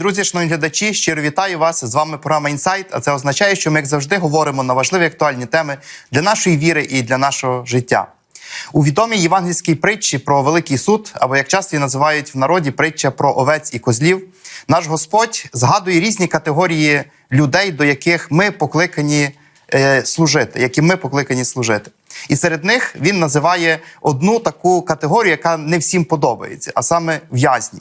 Друзі, шановні глядачі, щиро вітаю вас. З вами програма Інсайт. А це означає, що ми, як завжди, говоримо на важливі актуальні теми для нашої віри і для нашого життя. У відомій євангельській притчі про великий суд, або як часто її називають в народі притча про овець і козлів, наш Господь згадує різні категорії людей, до яких ми покликані е, служити, яким ми покликані служити. І серед них він називає одну таку категорію, яка не всім подобається, а саме в'язні.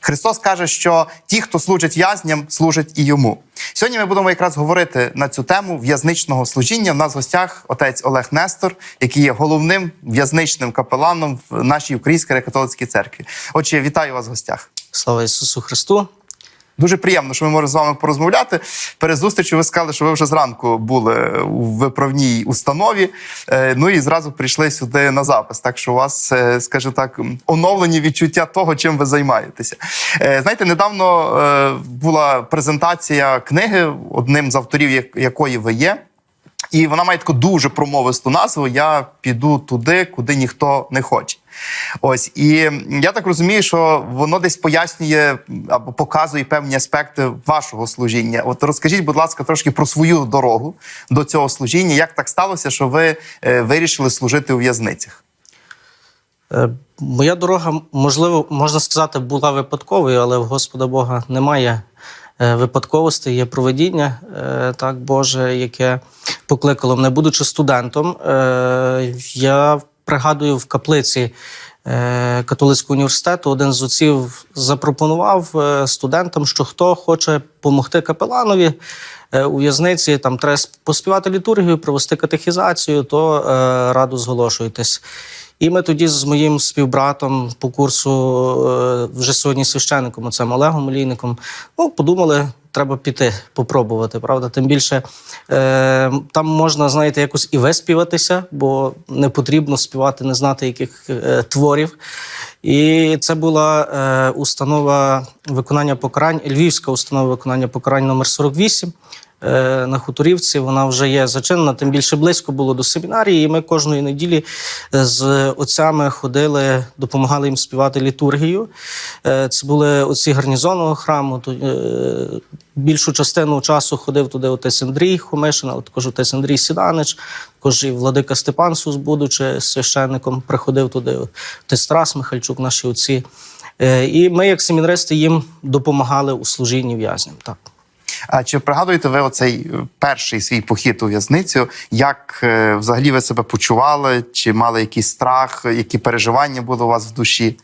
Христос каже, що ті, хто служить в'язням, служать і йому. Сьогодні ми будемо якраз говорити на цю тему в'язничного служіння. У нас в гостях отець Олег Нестор, який є головним в'язничним капеланом в нашій Українській греко-католицькій церкві. Отже, вітаю вас в гостях. Слава Ісусу Христу! Дуже приємно, що ми можемо з вами порозмовляти. Перед зустрічю ви сказали, що ви вже зранку були у виправній установі. е, Ну і зразу прийшли сюди на запис. Так що у вас, е, скажімо так, оновлені відчуття того, чим ви займаєтеся. Е, Знаєте, недавно була презентація книги, одним з авторів як- якої ви є. І вона має таку дуже промовисту назву Я піду туди, куди ніхто не хоче. Ось і я так розумію, що воно десь пояснює або показує певні аспекти вашого служіння. От розкажіть, будь ласка, трошки про свою дорогу до цього служіння. Як так сталося, що ви е, вирішили служити у в'язницях? Е, Моя дорога, можливо, можна сказати, була випадковою, але в Господа Бога немає випадковостей, є проведіння, е, так Боже, яке покликало мене. Будучи студентом, е, я пригадую в каплиці е, католицького університету, один з отців запропонував е, студентам, що хто хоче допомогти капеланові. е, У в'язниці там треба поспівати літургію, провести катехізацію, то е, раду зголошуйтесь. І ми тоді з моїм співбратом по курсу, е, вже сьогодні священником, оцем Олегом Олійником, ну, подумали, треба піти, попробувати. Правда, тим більше е, там можна, знаєте, якось і виспіватися, бо не потрібно співати, не знати яких е, творів. І це була е, установа виконання покарань, Львівська установа виконання покарань номер 48 е, на Хуторівці. Вона вже є зачинена, тим більше близько було до семінарії. І ми кожної неділі е, з отцями ходили, допомагали їм співати літургію. Е, Це були отці гарнізонного храму. Е, Більшу частину часу ходив туди отець Андрій Хомишин, але також отець Андрій Сіданич, також і владика Степан Сус, будучи священником, приходив туди отець Тарас Михальчук, наші отці. Е, І ми, як семінаристи, їм допомагали у служінні в'язням. Так. А чи пригадуєте ви оцей е, перший свій похід у в'язницю? Як е, взагалі ви себе почували? Чи мали якийсь страх, які переживання були у вас в душі?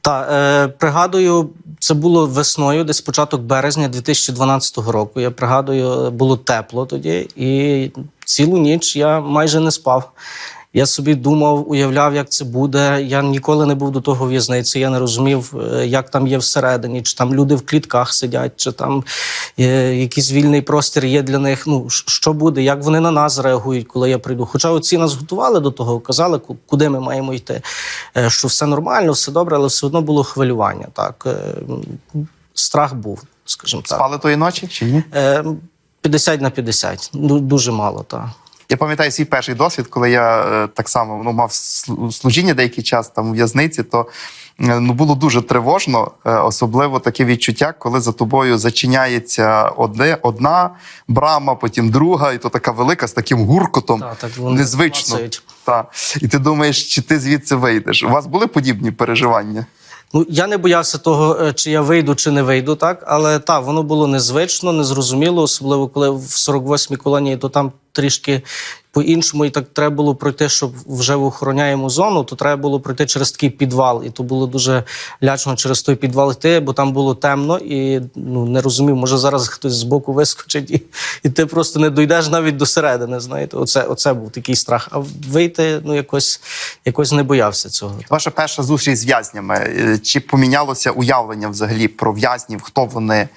Та е, пригадую, це було весною, десь початок березня 2012 року. Я пригадую, було тепло тоді, і цілу ніч я майже не спав. Я собі думав, уявляв, як це буде. Я ніколи не був до того в'язниці. Я не розумів, е, як там є всередині, чи там люди в клітках сидять, чи там е, якийсь вільний простір є для них. Ну що буде, як вони на нас реагують, коли я прийду. Хоча оці нас готували до того, казали, куди ми маємо йти, е, що все нормально, все добре, але все одно було хвилювання. Так страх був, скажімо так. Спали тої ночі чи ні? Е, 50 на 50. Ду- Дуже мало, так. Я пам'ятаю свій перший досвід, коли я е, так само ну, мав служіння деякий час там у в'язниці, то е, ну, було дуже тривожно, е, особливо таке відчуття, коли за тобою зачиняється одне, одна брама, потім друга, і то така велика з таким гуркотом. Так, так незвично. Та. І ти думаєш, чи ти звідси вийдеш? У вас були подібні переживання? Ну, я не боявся того, чи я вийду, чи не вийду, так. Але так, воно було незвично, незрозуміло, особливо коли в 48-й колонії, то там трішки по-іншому, і так треба було пройти, щоб вже в охороняємо зону, то треба було пройти через такий підвал. І то було дуже лячно через той підвал йти, бо там було темно і ну, не розумів, може зараз хтось з боку вискочить, і, і ти просто не дійдеш навіть до середини. Знаєте, оце, оце був такий страх. А вийти ну, якось, якось не боявся цього. Ваша перша зустріч з в'язнями. е, Чи помінялося уявлення взагалі про в'язнів, хто вони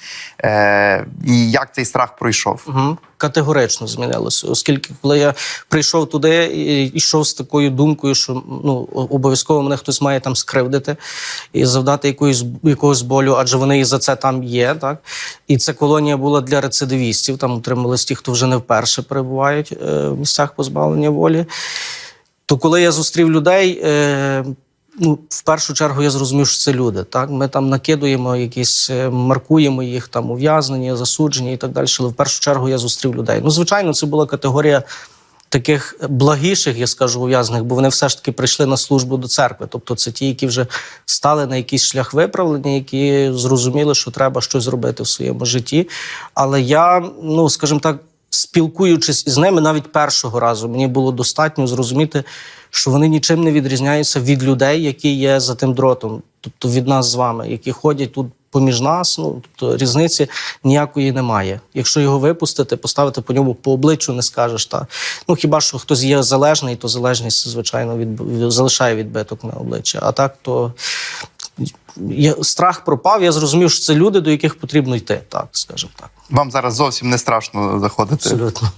е, і як цей страх пройшов? Угу. Категорично змінилося, оскільки коли я прийшов туди і йшов з такою думкою, що ну обов'язково мене хтось має там скривдити і завдати якоїсь якогось болю, адже вони і за це там є. Так і ця колонія була для рецидивістів. Там утримались ті, хто вже не вперше перебувають е, в місцях позбавлення волі. То коли я зустрів людей. Ну, в першу чергу я зрозумів, що це люди. Так? Ми там накидуємо якісь, е, маркуємо їх там ув'язнені, засуджені і так далі. Але в першу чергу я зустрів людей. Ну, звичайно, це була категорія таких благіших, я скажу, ув'язнених, бо вони все ж таки прийшли на службу до церкви. Тобто це ті, які вже стали на якийсь шлях виправлення, які зрозуміли, що треба щось зробити в своєму житті. Але я, ну скажімо так, спілкуючись із ними навіть першого разу, мені було достатньо зрозуміти, що вони нічим не відрізняються від людей, які є за тим дротом, тобто від нас з вами, які ходять тут. Поміж нас, ну тобто різниці ніякої немає. Якщо його випустити, поставити по ньому по обличчю, не скажеш. Та ну хіба що хтось є залежний, то залежність звичайно від залишає відбиток на обличчя. А так то я, страх пропав. Я зрозумів, що це люди, до яких потрібно йти. Так, скажімо так, Вам зараз зовсім не страшно заходити. абсолютно.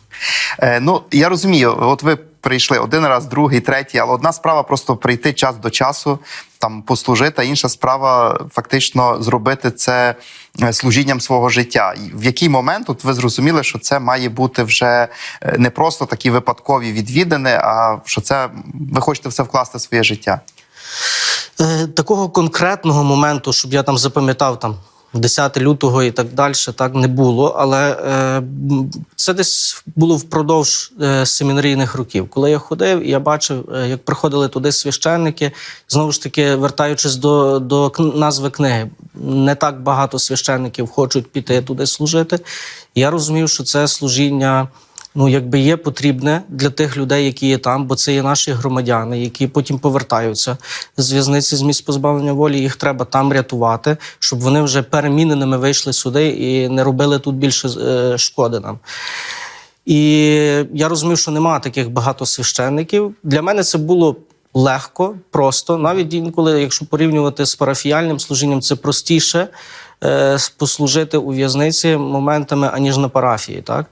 Е, ну, я розумію, от ви прийшли один раз, другий, третій, але одна справа просто прийти час до часу, там послужити, а інша справа фактично зробити це е, служінням свого життя. І В який момент от ви зрозуміли, що це має бути вже е, не просто такі випадкові відвідини, а що це ви хочете все вкласти в своє життя? Е, Такого конкретного моменту, щоб я там запам'ятав там 10 лютого і так далі, так не було. Але е, це десь було впродовж е, семінарійних років. Коли я ходив, я бачив, е, як приходили туди священники. Знову ж таки, вертаючись до, до назви книги, не так багато священників хочуть піти туди служити. Я розумів, що це служіння ну якби є потрібне для тих людей, які є там, бо це є наші громадяни, які потім повертаються з в'язниці з місць позбавлення волі. Їх треба там рятувати, щоб вони вже переміненими вийшли сюди і не робили тут більше е, шкоди нам. І я розумів, що немає таких багато священників. Для мене це було легко, просто. Навіть інколи, якщо порівнювати з парафіяльним служінням, це простіше послужити у в'язниці моментами, аніж на парафії. Так?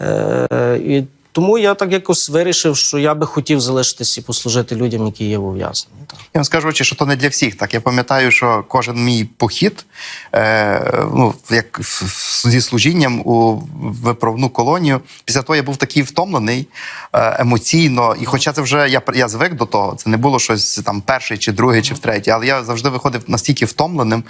Е, і тому я так якось вирішив, що я би хотів залишитися і послужити людям, які є в ув'язненні. Я вам скажу, що то не для всіх. Так я пам'ятаю, що кожен мій похід, е, ну як зі служінням у виправну колонію, після того я був такий втомлений е, емоційно. І хоча це вже я я звик до того, це не було щось там перший чи другий, чи втретє, але я завжди виходив настільки втомленим,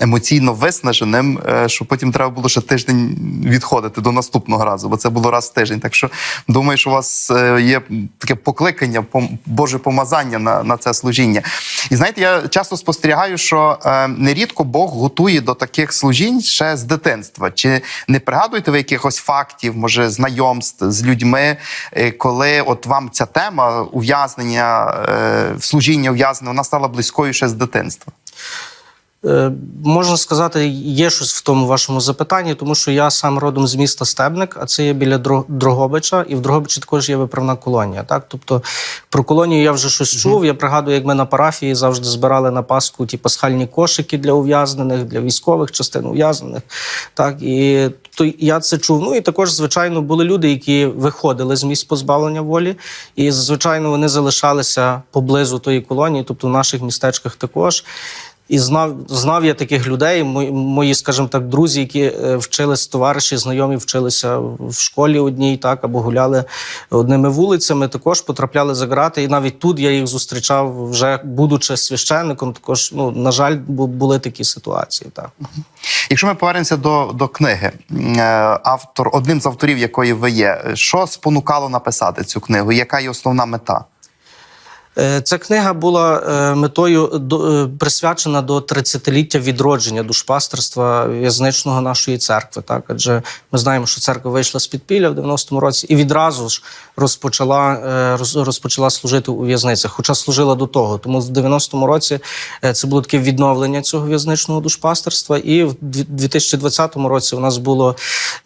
емоційно виснаженим, е, що потім треба було ще тиждень відходити до наступного разу, бо це було раз в тиждень. Так що думаю, що у вас е, є таке покликання, Боже помазання на, на це служіння. І знаєте, я часто спостерігаю, що е, нерідко Бог готує до таких служінь ще з дитинства. Чи не пригадуєте ви якихось фактів, може, знайомств з людьми, е, коли от вам ця тема ув'язнення, е, служіння ув'язнення, вона стала близькою ще з дитинства? Е, Можна сказати, є щось в тому вашому запитанні, тому що я сам родом з міста Стебник, а це є біля Дро- Дрогобича, і в Дрогобичі також є виправна колонія. Так, тобто про колонію я вже щось чув. Я пригадую, як ми на парафії завжди збирали на Пасху ті пасхальні кошики для ув'язнених, для військових частин ув'язнених. Так і то я це чув. Ну і також, звичайно, були люди, які виходили з місць позбавлення волі, і звичайно вони залишалися поблизу тої колонії, тобто в наших містечках також. І знав, знав я таких людей, мої, мої, скажімо так, друзі, які е, вчились, товариші, знайомі вчилися в школі одній, так, або гуляли одними вулицями, також потрапляли за грати. І навіть тут я їх зустрічав, вже будучи священником, також, ну, на жаль, були такі ситуації. Так. Якщо ми повернемося до, до книги, е, автор, одним з авторів якої ви є, що спонукало написати цю книгу? Яка її основна мета? Е, Ця книга була е, метою е, присвячена до 30-ліття відродження душпастерства в'язничного нашої церкви. Так, адже ми знаємо, що церква вийшла з підпілля в 90-му році і відразу ж розпочала, е, розпочала служити у в'язницях, хоча служила до того. Тому в 90-му році е, це було таке відновлення цього в'язничного душпастерства. І в дві- 2020 році у нас було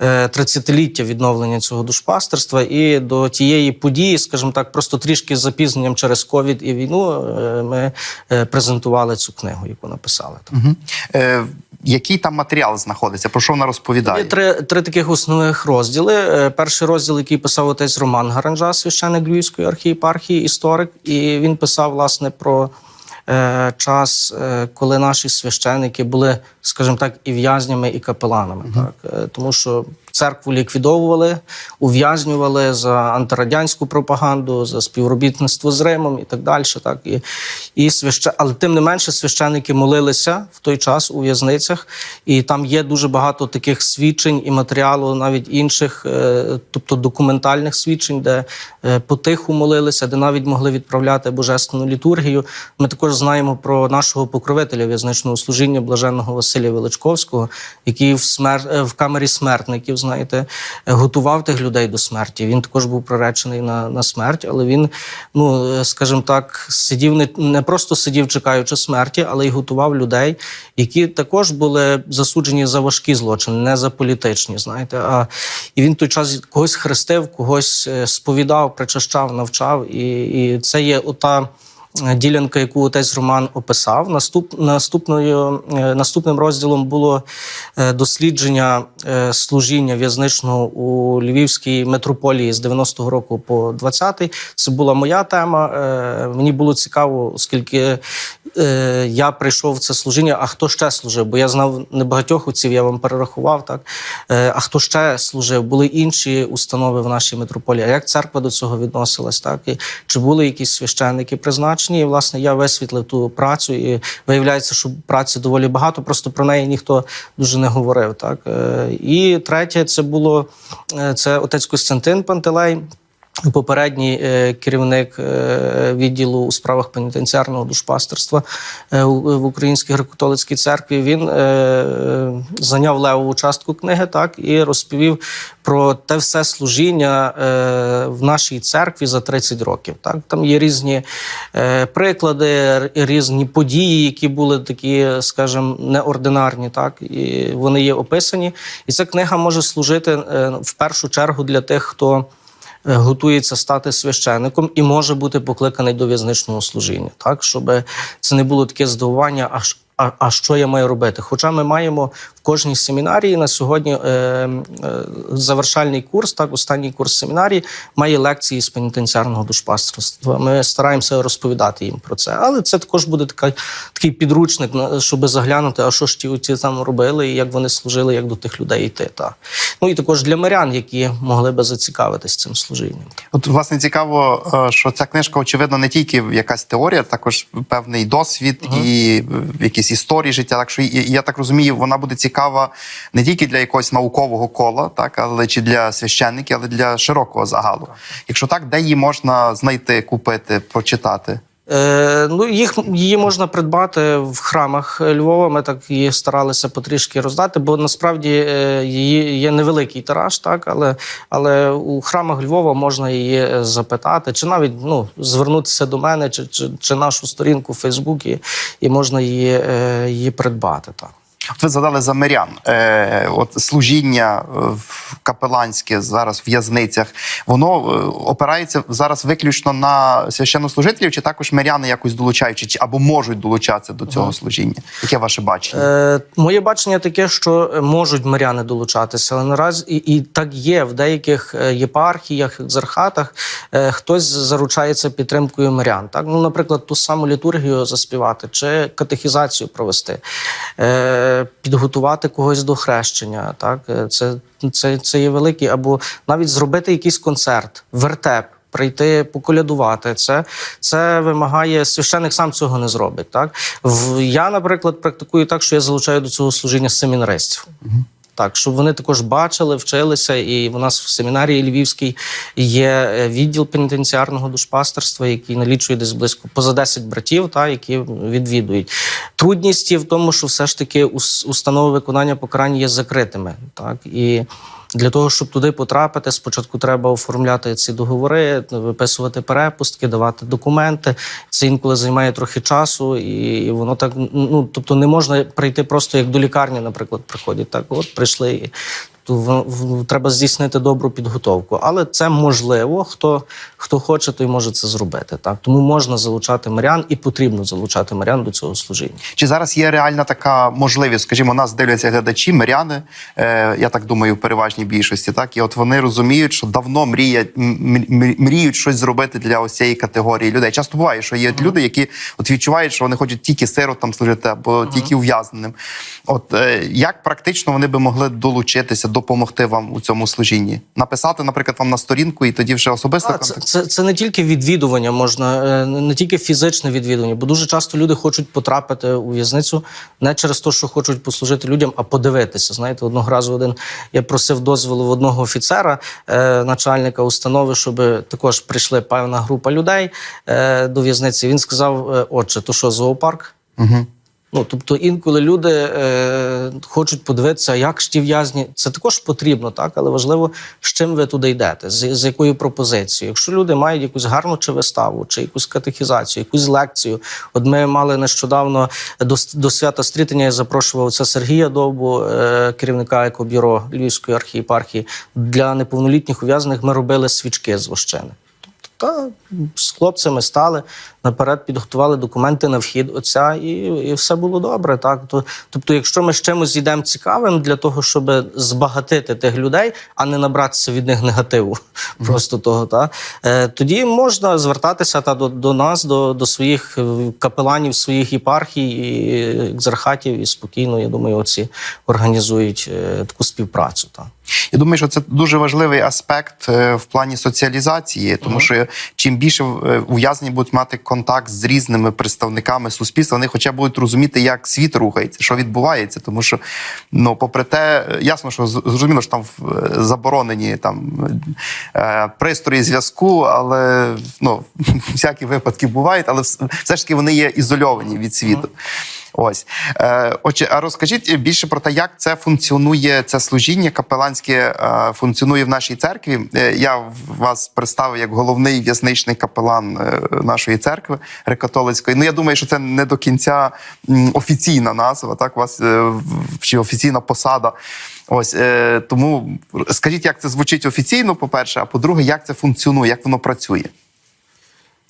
е, 30-ліття відновлення цього душпастерства. І до тієї події, скажімо так, просто трішки з запізненням через ковід і війну е, ми е, презентували цю книгу, яку написали. Угу. Який там матеріал знаходиться? Про що вона розповідає? Є три, три таких основних розділи. Е, Перший розділ, який писав отець Роман Гаранжа, священник Львівської архієпархії, історик, і він писав власне про е, час, е, коли наші священики були скажімо так, і в'язнями, і капеланами. Так? Е, Тому що церкву ліквідовували, ув'язнювали за антирадянську пропаганду, за співробітництво з Римом і так далі. Так? І, і священ... Але тим не менше священники молилися в той час у в'язницях, і там є дуже багато таких свідчень і матеріалу, навіть інших, е, тобто документальних свідчень, де е, потиху молилися, де навіть могли відправляти божественну літургію. Ми також знаємо про нашого покровителя в'язничного служіння, блаженного Василія Величковського, який в смер... е, в камері смертників, знаєте, готував тих людей до смерті. Він також був приречений на, на смерть, але він, ну е, скажімо так, сидів не, не просто сидів, чекаючи смерті, але й готував людей, які також були засуджені за важкі злочини, не за політичні. Знаєте, а і він той час когось хрестив, когось е, сповідав, причащав, навчав. І, і це є ота. Ділянка, яку отець Роман описав, наступ, наступною, е, наступним розділом було е, дослідження е, служіння в'язничного у Львівській митрополії з 90-го року по 20-й. Це була моя тема. Мені було цікаво, оскільки е, я прийшов в це служіння, а хто ще служив? Бо я знав небагатьох отців, я вам перерахував так. Е, А хто ще служив? Були інші установи в нашій митрополії. А як церква до цього відносилась? Так і чи були якісь священники призначені? І власне я висвітлив ту працю, і виявляється, що праці доволі багато. Просто про неї ніхто дуже не говорив. Так Е, і третє, це було е, це отець Костянтин Пантелей. Попередній е, керівник е, відділу у справах пенітенціарного душпастерства е, в Українській греко-католицькій церкві він зайняв левову частку книги, так і розповів про те все служіння в нашій церкві за 30 років. Так там є різні приклади, різні події, які були такі, скажімо, неординарні. Так і вони є описані. І ця книга може служити в першу чергу для тих, хто готується стати священником і може бути покликаний до в'язничного служіння, так щоб це не було таке здивування, а, а, а що я маю робити? Хоча ми маємо кожній семінарії на сьогодні е, е, завершальний курс, так, останній курс семінарії має лекції з пенітенціарного душпастерства. Ми стараємося розповідати їм про це. Але це також буде така, такий підручник, щоб заглянути, а що ж ті оці там робили, і як вони служили, як до тих людей йти. Та. Ну і також для мирян, які могли би зацікавитись цим служінням. От, власне, цікаво, е, що ця книжка, очевидно, не тільки якась теорія, також певний досвід і е, якісь історії життя. Так що я так розумію, вона буде цікава не тільки для якогось наукового кола, так, але чи для священників, але для широкого загалу. Якщо так, де її можна знайти, купити, прочитати? Е, ну, їх її можна придбати в храмах Львова. Ми так її старалися потрішки роздати, бо насправді е, її є невеликий тираж, так але, але у храмах Львова можна її е, запитати, чи навіть ну, звернутися до мене, чи, чи, чи нашу сторінку в Фейсбуці, і можна її, е, її придбати. Так. От ви згадали за мирян. Е, от служіння е, в- капеланське зараз в в'язницях, воно е, опирається зараз виключно на священнослужителів, чи також миряни якось долучаючи, чи або можуть долучатися до цього служіння? Яке ваше бачення? Е, моє бачення таке, що е, можуть миряни долучатися, але наразі і, і так є в деяких єпархіях, екзархатах е, хтось заручається підтримкою мирян. Так, ну, наприклад, ту саму літургію заспівати чи катехізацію провести, е, підготувати когось до хрещення. Так, Е, це, це, це є великий, або навіть зробити якийсь концерт, вертеп. Прийти поколядувати це, це вимагає священик сам цього не зробить. Так я, наприклад, практикую так, що я залучаю до цього служіння семінаристів. Так, щоб вони також бачили, вчилися, і в нас в семінарії Львівській є е, відділ пенітенціарного душпастерства, який налічує десь близько поза 10 братів, та які відвідують. Трудність є в тому, що все ж таки установи виконання покарань є закритими. Так і для того, щоб туди потрапити, спочатку треба оформляти ці договори, виписувати перепустки, давати документи. Це інколи займає трохи часу, і воно так ну тобто не можна прийти просто як до лікарні, наприклад, приходять. Так, от прийшли. і треба здійснити добру підготовку. Але це можливо. Хто, хто хоче, той може це зробити. Так тому можна залучати мирян і потрібно залучати мирян до цього служіння. Чи зараз є реальна така можливість? Скажімо, нас дивляться глядачі, миряни, е, я так думаю, в переважній більшості, так і от вони розуміють, що давно мріють, мріють щось зробити для ось цієї категорії людей. Часто буває, що є люди, які от відчувають, що вони хочуть тільки сиротам служити або тільки ув'язненим. От е, як практично вони би могли долучитися, допомогти вам у цьому служінні? Написати, наприклад, вам на сторінку, і тоді вже особисто А, це, це, це не тільки відвідування, можна е, не тільки фізичне відвідування, бо дуже часто люди хочуть потрапити у в'язницю не через те, що хочуть послужити людям, а подивитися. Знаєте, одного разу один я просив дозволу в одного офіцера, е, начальника установи, щоб також прийшли певна група людей е, до в'язниці. Він сказав: е, Отче, то що зоопарк? Угу. Ну, тобто інколи люди е, хочуть подивитися, як ж ті в'язні. Це також потрібно, так, але важливо, з чим ви туди йдете, з, з якою пропозицією. Якщо люди мають якусь гарну чи виставу, чи якусь катехізацію, якусь лекцію. От ми мали нещодавно до, до свята стрітення, я запрошував це Сергія Довбу, е, керівника екобюро Львівської архієпархії. Для неповнолітніх ув'язнених ми робили свічки з вощини. Та з хлопцями стали наперед, підготували документи на вхід отця, і, і все було добре. Так то, тобто, якщо ми з чимось йдемо цікавим для того, щоб збагатити тих людей, а не набратися від них негативу, просто того, та е, тоді можна звертатися та до, до нас, до, до своїх е, капеланів, своїх єпархій і екзархатів, і спокійно, я думаю, оці організують е, таку співпрацю. Та. Я думаю, що це дуже важливий аспект е, в плані соціалізації, тому що чим більше е, ув'язнені будуть мати контакт з різними представниками суспільства, вони хоча б будуть розуміти, як світ рухається, що відбувається. Тому що, ну, попри те, ясно, що зрозуміло, що там е, заборонені там е, пристрої зв'язку, але ну, всякі випадки бувають, але все ж таки вони є ізольовані від світу. Ось е, отже, а розкажіть більше про те, як це функціонує, це служіння капеланське е, функціонує в нашій церкві. Е, я вас представив як головний в'язничний капелан нашої церкви греко-католицької. Ну я думаю, що це не до кінця офіційна назва, так у вас чи офіційна посада. Ось тому скажіть, як це звучить офіційно, по-перше, а по-друге, як це функціонує, як воно працює.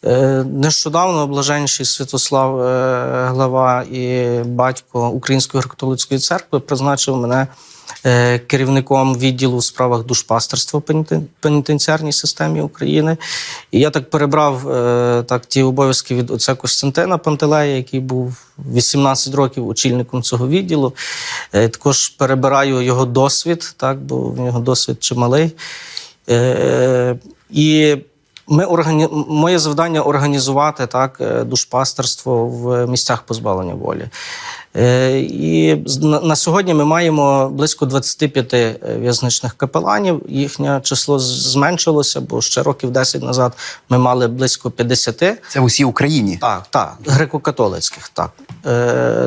Е, Нещодавно блаженніший Святослав, е, глава і батько Української греко-католицької церкви, призначив мене е, керівником відділу у справах душпастерства в пенітенціарній системі України. І я так перебрав так, ті обов'язки від отця Костянтина Пантелея, який був 18 років очільником цього відділу. Також перебираю його досвід, так, бо в нього досвід чималий. І ми органі... моє завдання організувати так е, душпастерство в місцях позбавлення волі. Е, І на, сьогодні ми маємо близько 25 е, в'язничних капеланів. Їхнє число зменшилося, бо ще років 10 назад ми мали близько 50. Це в усій Україні. Так, так, греко-католицьких, так.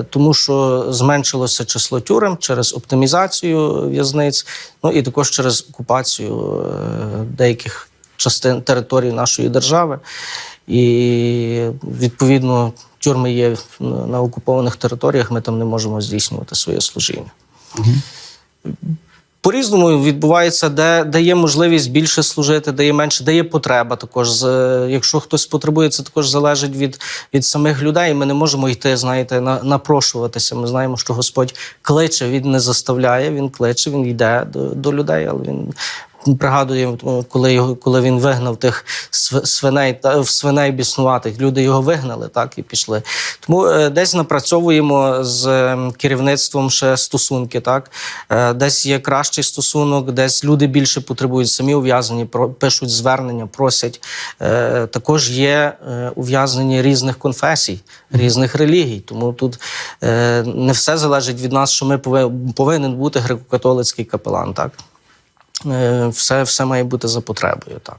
Тому що зменшилося число тюрем через оптимізацію в'язниць, ну і також через окупацію деяких частин території нашої держави. І відповідно тюрми є на окупованих територіях, ми там не можемо здійснювати своє служіння. По-різному відбувається, де, де є можливість більше служити, де є менше, де є потреба. Також якщо хтось потребує, це також залежить від, від самих людей. Ми не можемо йти, знаєте, на, напрошуватися. Ми знаємо, що Господь кличе, він не заставляє, він кличе, він йде до, до людей, але він. Пригадує, коли його, коли він вигнав тих свиней та в свиней біснуватих, люди його вигнали, так і пішли. Тому е, десь напрацьовуємо з е, керівництвом ще стосунки. Так Е, десь є кращий стосунок, десь люди більше потребують самі ув'язані, про- пишуть звернення, просять. Е, Також є ув'язнені різних конфесій, різних релігій. Тому тут не все залежить від нас, що ми пови- повинен бути греко-католицький капелан. Так. Е, Все, все має бути за потребою. Так.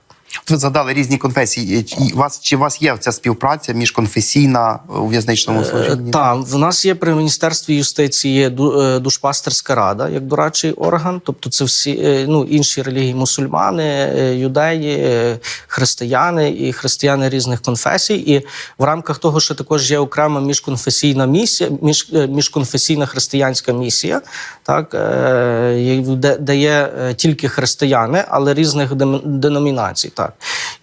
Ви згадали різні конфесії. І вас чи у вас є ця співпраця міжконфесійна у в'язничному служінні? Так, в нас є при міністерстві юстиції е, душпастерська рада як дорадчий орган. Тобто, це всі е, ну інші релігії, мусульмани, е, юдеї, е, християни і християни різних конфесій. І в рамках того, що також є окрема міжконфесійна місія, між, е, міжконфесійна християнська місія, так е, де, де є е, тільки християни, але різних деномінацій. Так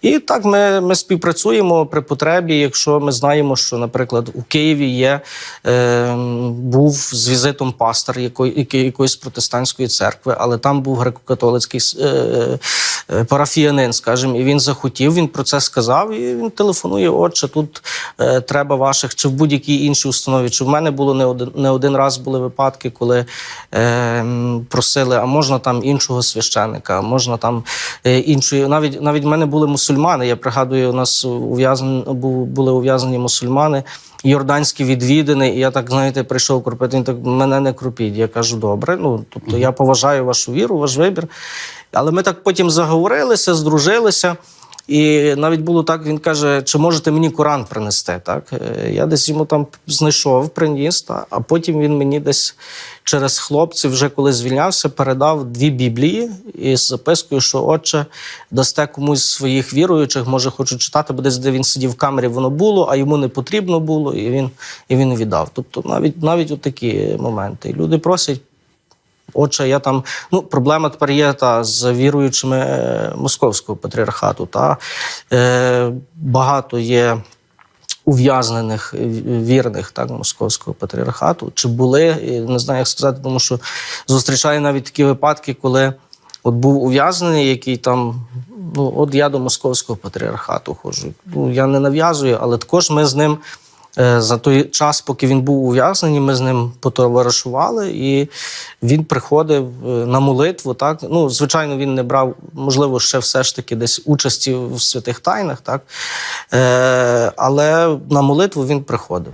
і так ми, ми співпрацюємо при потребі, якщо ми знаємо, що, наприклад, у Києві є е, був з візитом пастор якої, якої- якоїсь протестантської церкви, але там був греко-католицький е, е, парафіянин, скажімо, і він захотів, він про це сказав, і він телефонує. Отче, тут е, треба ваших, чи в будь-якій іншій установі. Чи в мене було не один, не один раз були випадки, коли е, просили, а можна там іншого священика, можна там е, іншої. Навіть навіть мене були мусульмани. Я пригадую, у нас ув'язані були ув'язнені мусульмани. Йорданські відвідини, і я так знаєте, прийшов кропити. Він так мене не крупіть. Я кажу, добре. Ну тобто я поважаю вашу віру, ваш вибір. Але ми так потім заговорилися, здружилися. І навіть було так, він каже, чи можете мені Коран принести? Так? Е, Я десь йому там знайшов, приніс, а потім він мені десь через хлопців, вже коли звільнявся, передав дві біблії із запискою, що отче, дасте комусь своїх віруючих, може хочу читати, бо десь де він сидів в камері, воно було, а йому не потрібно було, і він, і він віддав. Тобто навіть навіть такі моменти. Люди просять. Отже, я там ну проблема тепер є та з віруючими е, московського патріархату. Та е, багато є ув'язнених е, вірних так московського патріархату. Чи були не знаю, як сказати, тому що зустрічаю навіть такі випадки, коли от був ув'язнений, який там. Ну, от я до московського патріархату ходжу. Ну я не нав'язую, але також ми з ним. Е, За той час, поки він був ув'язнений, ми з ним потоваришували, і він приходив е, на молитву. Так ну звичайно, він не брав, можливо, ще все ж таки десь участі в святих тайнах, так е, але на молитву він приходив.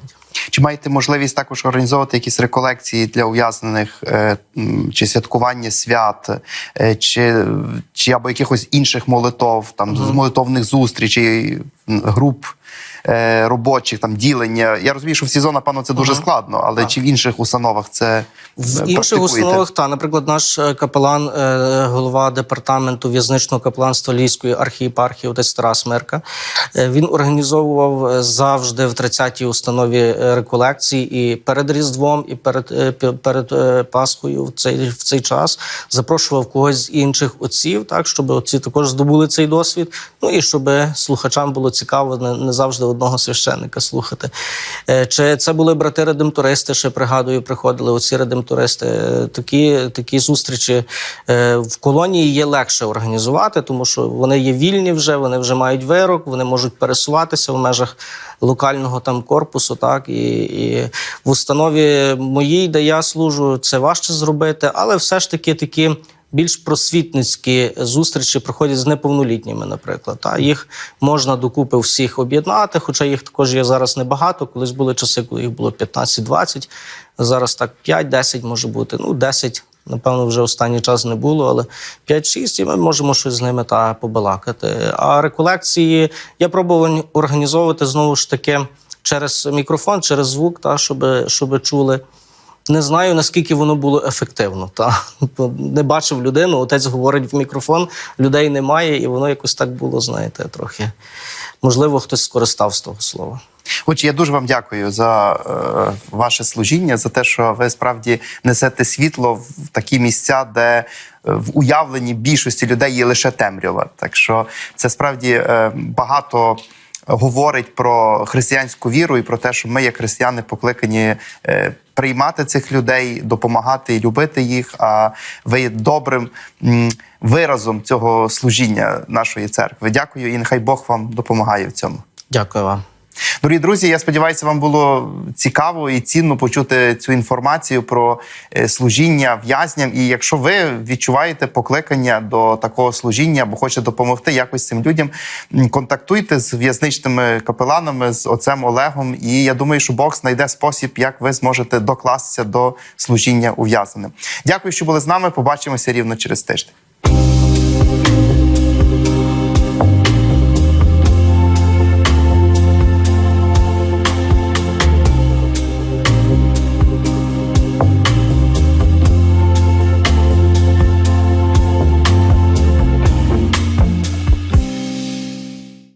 Чи маєте можливість також організовувати якісь реколекції для ув'язнених е, чи святкування свят, чи, чи або якихось інших молитов, там з молитовних зустрічей, груп робочих, там ділення? Я розумію, що в СІЗО, напевно, це дуже складно, але чи в інших установах це В е, інших установах, та, наприклад, наш е, капелан, е, голова департаменту в'язничного капеланства Львівської архієпархії, отець Тарас Мерка, е, він організовував е, завжди в 30-й установі е, реколекції і перед Різдвом, і перед, е, перед е, Пасхою в цей, в цей час запрошував когось з інших отців, так, щоб отці також здобули цей досвід. Ну і щоб слухачам було цікаво не, не завжди одного священника слухати. Е, Чи це були брати-редемтористи, ще пригадую, приходили оці редемтористи. Е, Такі, такі зустрічі е, в колонії є легше організувати, тому що вони є вільні вже, вони вже мають вирок, вони можуть пересуватися в межах локального там корпусу. Так і, і в установі моїй, де я служу, це важче зробити, але все ж таки такі. Більш просвітницькі зустрічі проходять з неповнолітніми, наприклад. Та їх можна докупи всіх об'єднати, хоча їх також є зараз небагато. Колись були часи, коли їх було 15-20, Зараз так 5-10 може бути. Ну, 10, напевно, вже останній час не було, але 5-6, і ми можемо щось з ними та побалакати. А реколекції я пробував організовувати знову ж таки через мікрофон, через звук, та, щоб, щоб чули. Не знаю, наскільки воно було ефективно. Та не бачив людину, отець говорить в мікрофон, людей немає, і воно якось так було, знаєте, трохи. Можливо, хтось скористав з того слова. Отже, я дуже вам дякую за е, ваше служіння, за те, що ви справді несете світло в такі місця, де е, в уявленні більшості людей є лише темрява. Так що це справді е, багато. Говорить про християнську віру і про те, що ми, як християни, покликані е, приймати цих людей, допомагати і любити їх. А ви є добрим виразом цього служіння нашої церкви. Дякую, і нехай Бог вам допомагає в цьому. Дякую вам. Дорогі друзі, я сподіваюся, вам було цікаво і цінно почути цю інформацію про е, служіння в'язням. І якщо ви відчуваєте покликання до такого служіння або хочете допомогти якось цим людям, контактуйте з в'язничними капеланами, з отцем Олегом. І я думаю, що Бог знайде спосіб, як ви зможете докластися до служіння ув'язненим. Дякую, що були з нами. Побачимося рівно через тиждень.